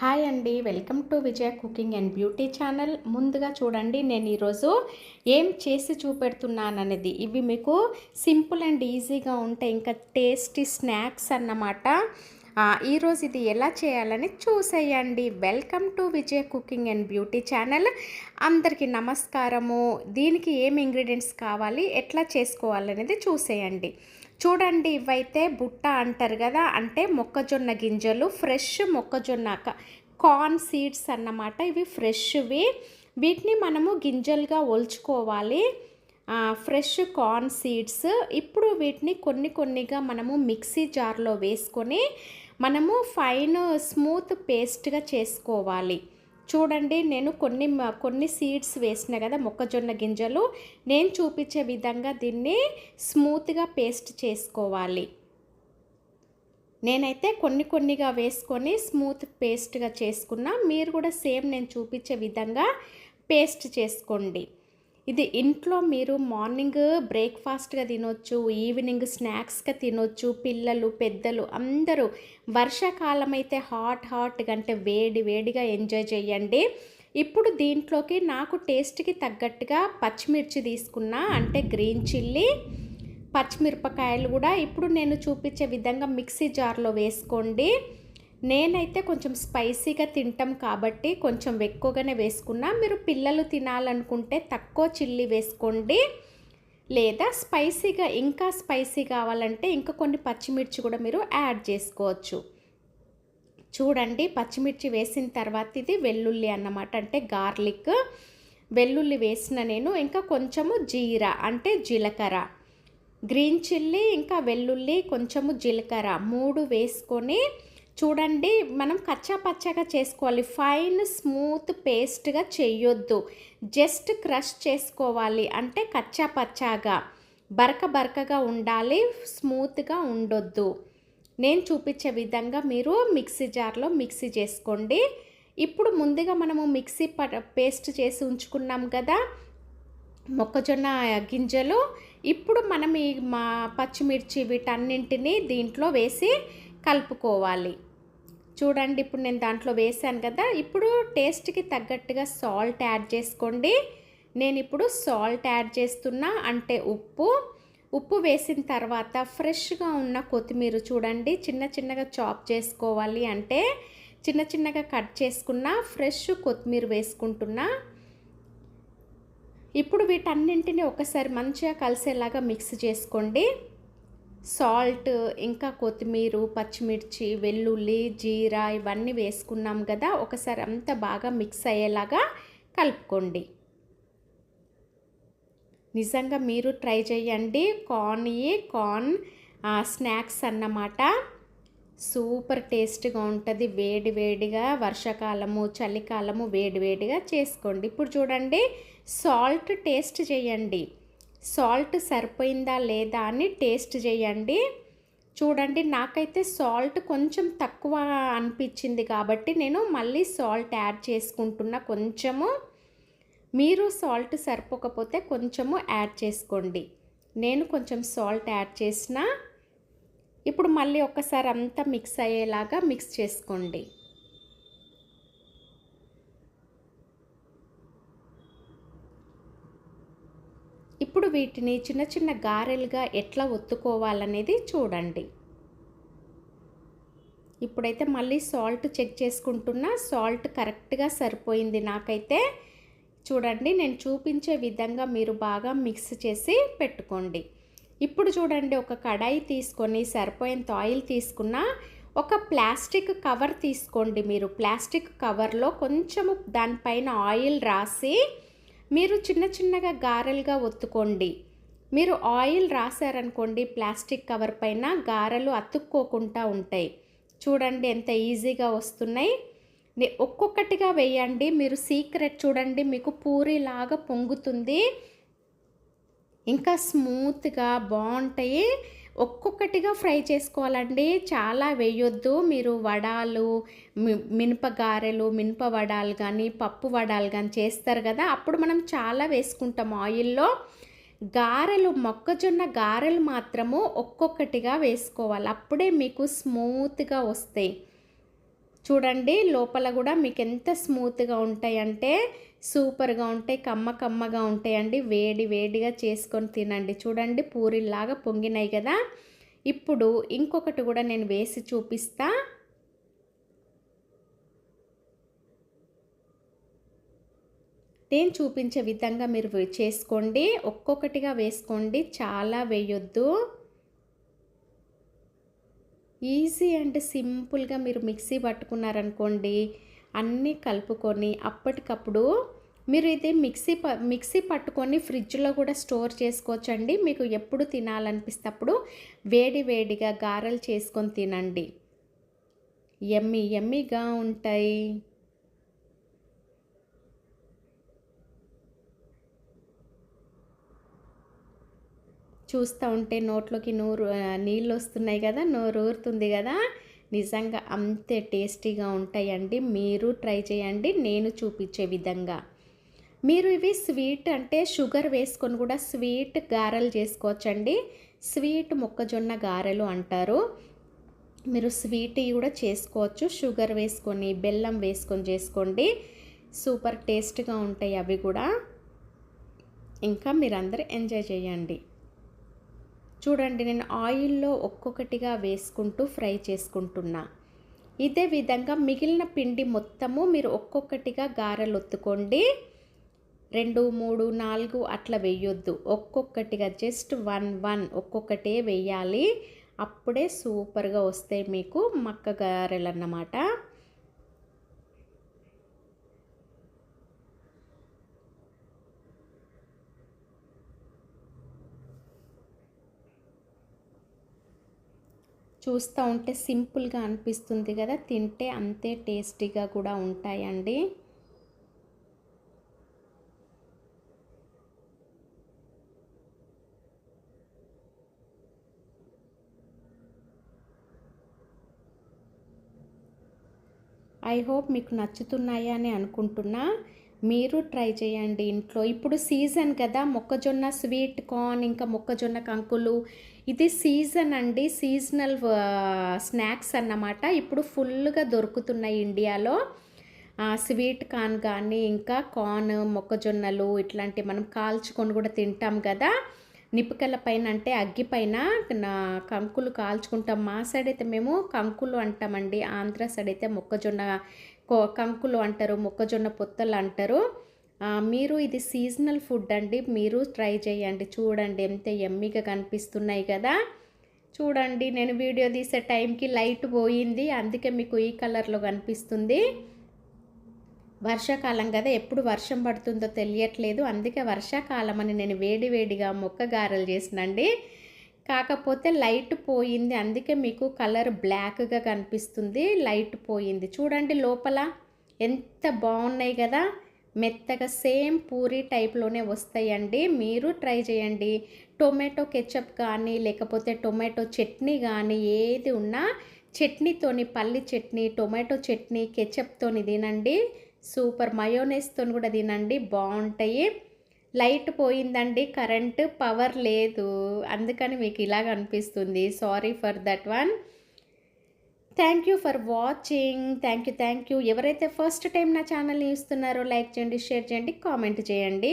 Hi అండి welcome to Vijaya cooking and beauty channel. ముందుగా చూడండి నేను ఈరోజు ఏం చేసి చూపెడుతున్నాననేది. ఇవి మీకు సింపుల్ అండ్ ఈజీగా ఉంటాయి ఇంకా టేస్టీ స్నాక్స్ అన్నమాట. ఈరోజు ఇది ఎలా చేయాలని చూసేయండి. Welcome to Vijaya cooking and beauty channel. అందరికీ నమస్కారము. దీనికి ఏం ఇంగ్రీడియంట్స్ కావాలి ఎట్లా చేసుకోవాలనేది చూసేయండి. చూడండి ఇవైతే బుట్ట అంటారు కదా అంటే మొక్కజొన్న గింజలు ఫ్రెష్ మొక్కజొన్న కార్న్ సీడ్స్ అన్నమాట. ఇవి ఫ్రెష్వి. వీటిని మనము గింజలుగా ఒలుచుకోవాలి. Fresh corn seeds. ఇప్పుడు వీటిని కొన్ని కొన్నిగా మనము మిక్సీ జార్లో వేసుకొని మనము ఫైన్ స్మూత్ పేస్ట్గా చేసుకోవాలి. చూడండి నేను కొన్ని మ- కొన్ని సీడ్స్ వేసిన కదా మొక్కజొన్న గింజలు. నేను చూపించే విధంగా దీన్ని స్మూత్గా పేస్ట్ చేసుకోవాలి. నేనైతే కొన్ని కొన్నిగా వేసుకొని స్మూత్ పేస్ట్గా చేసుకున్నా. మీరు కూడా సేమ్ నేను చూపించే విధంగా పేస్ట్ చేసుకోండి. ఇది ఇంట్లో మీరు మార్నింగ్ బ్రేక్ఫాస్ట్గా తినొచ్చు ఈవినింగ్ స్నాక్స్గా తినొచ్చు పిల్లలు పెద్దలు అందరూ వర్షాకాలం అయితే హాట్ హాట్గా అంటే వేడి వేడిగా ఎంజాయ్ చేయండి. ఇప్పుడు దీంట్లోకి నాకు టేస్ట్కి తగ్గట్టుగా పచ్చిమిర్చి తీసుకున్నా అంటే గ్రీన్ చిల్లీ పచ్చిమిరపకాయలు కూడా ఇప్పుడు నేను చూపించే విధంగా మిక్సీ జార్లో వేసుకోండి. నేనైతే కొంచెం స్పైసీగా తింటాం కాబట్టి కొంచెం ఎక్కువగానే వేసుకున్నా. మీరు పిల్లలు తినాలనుకుంటే తక్కువ చిల్లీ వేసుకోండి. లేదా స్పైసీగా ఇంకా స్పైసీ కావాలంటే ఇంకా కొన్ని పచ్చిమిర్చి కూడా మీరు యాడ్ చేసుకోవచ్చు. చూడండి పచ్చిమిర్చి వేసిన తర్వాత ఇది వెల్లుల్లి అన్నమాట అంటే గార్లిక్. వెల్లుల్లి వేసిన నేను ఇంకా కొంచెము జీరా అంటే జీలకర్ర. గ్రీన్ చిల్లీ ఇంకా వెల్లుల్లి కొంచెము జీలకర్ర. మూడు వేసుకొని చూడండి మనం కచ్చా పచ్చగా చేసుకోవాలి. ఫైన్ స్మూత్ పేస్ట్గా చేయొద్దు జస్ట్ క్రష్ చేసుకోవాలి. అంటే కచ్చా పచ్చాగా బరక బరకగా ఉండాలి స్మూత్గా ఉండొద్దు. నేను చూపించే విధంగా మీరు మిక్సీ జార్లో మిక్సీ చేసుకోండి. ఇప్పుడు ముందుగా మనము మిక్సీ ప పేస్ట్ చేసి ఉంచుకున్నాం కదా మొక్కజొన్న గింజలు. ఇప్పుడు మనం ఈ మా పచ్చిమిర్చి వీటన్నింటినీ దీంట్లో వేసి కలుపుకోవాలి. చూడండి ఇప్పుడు నేను దాంట్లో వేసాను కదా ఇప్పుడు టేస్ట్కి తగ్గట్టుగా సాల్ట్ యాడ్ చేసుకోండి. నేను ఇప్పుడు సాల్ట్ యాడ్ చేస్తున్నా అంటే ఉప్పు. ఉప్పు వేసిన తర్వాత ఫ్రెష్గా ఉన్న కొత్తిమీర చూడండి చిన్న చిన్నగా చాప్ చేసుకోవాలి అంటే చిన్న చిన్నగా కట్ చేసుకున్న ఫ్రెష్ కొత్తిమీర వేసుకుంటున్నా. ఇప్పుడు వీటన్నింటిని ఒకసారి మంచిగా కలిసేలాగా మిక్స్ చేసుకోండి. సాల్ట్ ఇంకా కొత్తిమీర పచ్చిమిర్చి వెల్లుల్లి జీరా ఇవన్నీ వేసుకున్నాం కదా ఒకసారి అంతా బాగా మిక్స్ అయ్యేలాగా కలుపుకోండి. నిజంగా మీరు ట్రై చేయండి. కార్న్ కార్న్ స్నాక్స్ అన్నమాట. సూపర్ టేస్ట్గా ఉంటుంది. వేడి వేడిగా వర్షాకాలము చలికాలము వేడి వేడిగా చేసుకోండి. ఇప్పుడు చూడండి సాల్ట్ టేస్ట్ చేయండి. సాల్ట్ సరిపోయిందా లేదా అని టేస్ట్ చేయండి. చూడండి నాకైతే సాల్ట్ కొంచెం తక్కువ అనిపించింది కాబట్టి నేను మళ్ళీ సాల్ట్ యాడ్ చేసుకుంటున్నా. కొంచెము మీరు సాల్ట్ సరిపోకపోతే కొంచెము యాడ్ చేసుకోండి. నేను కొంచెం సాల్ట్ యాడ్ చేసిన ఇప్పుడు మళ్ళీ ఒక్కసారి అంతా మిక్స్ అయ్యేలాగా మిక్స్ చేసుకోండి. ఇప్పుడు వీటిని చిన్న చిన్న గారెలుగా ఎట్లా ఒత్తుకోవాలనేది చూడండి. ఇప్పుడైతే మళ్ళీ సాల్ట్ చెక్ చేసుకుంటున్నా సాల్ట్ కరెక్ట్గా సరిపోయింది నాకైతే. చూడండి నేను చూపించే విధంగా మీరు బాగా మిక్స్ చేసి పెట్టుకోండి. ఇప్పుడు చూడండి ఒక కడాయి తీసుకొని సరిపోయేంత ఆయిల్ తీసుకున్న ఒక ప్లాస్టిక్ కవర్ తీసుకోండి మీరు. ప్లాస్టిక్ కవర్లో కొంచెము దానిపైన ఆయిల్ రాసి మీరు చిన్న చిన్నగా గారెలుగా ఒత్తుకోండి. మీరు ఆయిల్ రాశారనుకోండి ప్లాస్టిక్ కవర్ పైన గారెలు అతుక్కోకుండా ఉంటాయి. చూడండి ఎంత ఈజీగా వస్తున్నాయి. ఒక్కొక్కటిగా వేయండి. మీరు సీక్రెట్ చూడండి మీకు పూరిలాగా పొంగుతుంది. ఇంకా స్మూత్గా బాగుంటాయి. ఒక్కొక్కటిగా ఫ్రై చేసుకోవాలండి. చాలా వేయొద్దు. మీరు వడాలు మినపగారెలు మినప గారెలు మినప వడాలు కానీ పప్పు వడాలు కానీ చేస్తారు కదా. అప్పుడు మనం చాలా వేసుకుంటాం ఆయిల్లో. గారెలు మొక్కజొన్న గారెలు మాత్రము ఒక్కొక్కటిగా వేసుకోవాలి. అప్పుడే మీకు స్మూత్గా వస్తాయి. చూడండి లోపల కూడా మీకు ఎంత స్మూత్గా ఉంటాయంటే సూపర్గా ఉంటాయి కమ్మ కమ్మగా ఉంటాయండి. వేడి వేడిగా చేసుకొని తినండి. చూడండి పూరిలాగా పొంగినాయి కదా. ఇప్పుడు ఇంకొకటి కూడా నేను వేసి చూపిస్తా. నేను చూపించే విధంగా మీరు చేసుకోండి. ఒక్కొక్కటిగా వేసుకోండి. చాలా వేయొద్దు. ఈజీ అండ్ సింపుల్గా మీరు మిక్సీ పట్టుకున్నారనుకోండి అన్నీ కలుపుకొని అప్పటికప్పుడు మీరు ఇది మిక్సీ ప మిక్సీ పట్టుకొని ఫ్రిడ్జ్లో కూడా స్టోర్ చేసుకోవచ్చండి. మీకు ఎప్పుడు తినాలనిపిస్తే అప్పుడు వేడి వేడిగా గారెలు చేసుకొని తినండి. ఎమ్మి ఎమ్మిగా ఉంటాయి. చూస్తూ ఉంటే నోట్లోకి నూరు నీళ్ళు వస్తున్నాయి కదా నోరు ఊరుతుంది కదా నిజంగా అంతే టేస్టీగా ఉంటాయండి. మీరు ట్రై చేయండి నేను చూపించే విధంగా. మీరు ఇవి స్వీట్ అంటే షుగర్ వేసుకొని కూడా స్వీట్ గారెలు చేసుకోవచ్చండి. స్వీట్ మొక్కజొన్న గారెలు అంటారు. మీరు స్వీట్ కూడా చేసుకోవచ్చు. షుగర్ వేసుకొని బెల్లం వేసుకొని చేసుకోండి. సూపర్ టేస్ట్గా ఉంటాయి అవి కూడా. ఇంకా మీరందరూ ఎంజాయ్ చేయండి. చూడండి నేను ఆయిల్లో ఒక్కొక్కటిగా వేసుకుంటూ ఫ్రై చేసుకుంటున్నా. ఇదే విధంగా మిగిలిన పిండి మొత్తము మీరు ఒక్కొక్కటిగా గారెలు ఒత్తుకోండి రెండు మూడు నాలుగు అట్లా వేయొద్దు. ఒక్కొక్కటిగా జస్ట్ వన్ వన్ ఒక్కొక్కటే వేయాలి. అప్పుడే సూపర్గా వస్తాయి మీకు మక్క గారెలు అన్నమాట చూస్తూ ఉంటే సింపుల్గా అనిపిస్తుంది కదా. తింటే అంతే టేస్టీగా కూడా ఉంటాయండి. ఐ హోప్ మీకు నచ్చుతున్నాయా అని అనుకుంటున్నా. మీరు ట్రై చేయండి ఇంట్లో. ఇప్పుడు సీజన్ కదా. మొక్కజొన్న స్వీట్ కార్న్ ఇంకా మొక్కజొన్న కంకులు ఇది సీజన్ అండి. సీజనల్ స్నాక్స్ అన్నమాట. ఇప్పుడు ఫుల్గా దొరుకుతున్నాయి ఇండియాలో. స్వీట్ కార్న్ కానీ ఇంకా కార్న్ మొక్కజొన్నలు ఇట్లాంటి మనం కాల్చుకొని కూడా తింటాం కదా. నిప్పుకల పైన అంటే అగ్గి పైన నా కంకులు కాల్చుకుంటాం. మా సైడ్ అయితే మేము కంకులు అంటామండి. ఆంధ్ర సైడ్ అయితే మొక్కజొన్న కంకులు అంటారు మొక్కజొన్న పొత్తలు అంటారు. మీరు ఇది సీజనల్ ఫుడ్ అండి. మీరు ట్రై చేయండి. చూడండి ఎంత ఎమ్మిగా కనిపిస్తున్నాయి కదా. చూడండి నేను వీడియో తీసే టైంకి లైట్ పోయింది. అందుకే మీకు ఈ కలర్లో కనిపిస్తుంది. వర్షాకాలం కదా ఎప్పుడు వర్షం పడుతుందో తెలియట్లేదు. అందుకే వర్షాకాలం అని నేను వేడి వేడిగా మొక్క గారెలు చేసినండి. కాకపోతే లైట్ పోయింది. అందుకే మీకు కలర్ బ్లాక్గా కనిపిస్తుంది. లైట్ పోయింది. చూడండి లోపల ఎంత బాగున్నాయి కదా. మెత్తగా సేమ్ పూరి టైప్లోనే వస్తాయండి. మీరు ట్రై చేయండి. టొమాటో కెచప్ కానీ లేకపోతే టొమాటో చట్నీ కానీ ఏది ఉన్నా చట్నీతోని పల్లి చట్నీ టొమాటో చట్నీ కెచప్తోని తినండి. సూపర్ మయోనైస్తో కూడా తినండి. బాగుంటాయి. లైట్ పోయిందండి. కరెంటు పవర్ లేదు. అందుకని మీకు ఇలాగ అనిపిస్తుంది. Sorry for that one. Thank you for watching. Thank you thank you. ఎవరైతే ఫస్ట్ టైం నా ఛానల్ని ఇస్తున్నారో లైక్ చేయండి షేర్ చేయండి కామెంట్ చేయండి.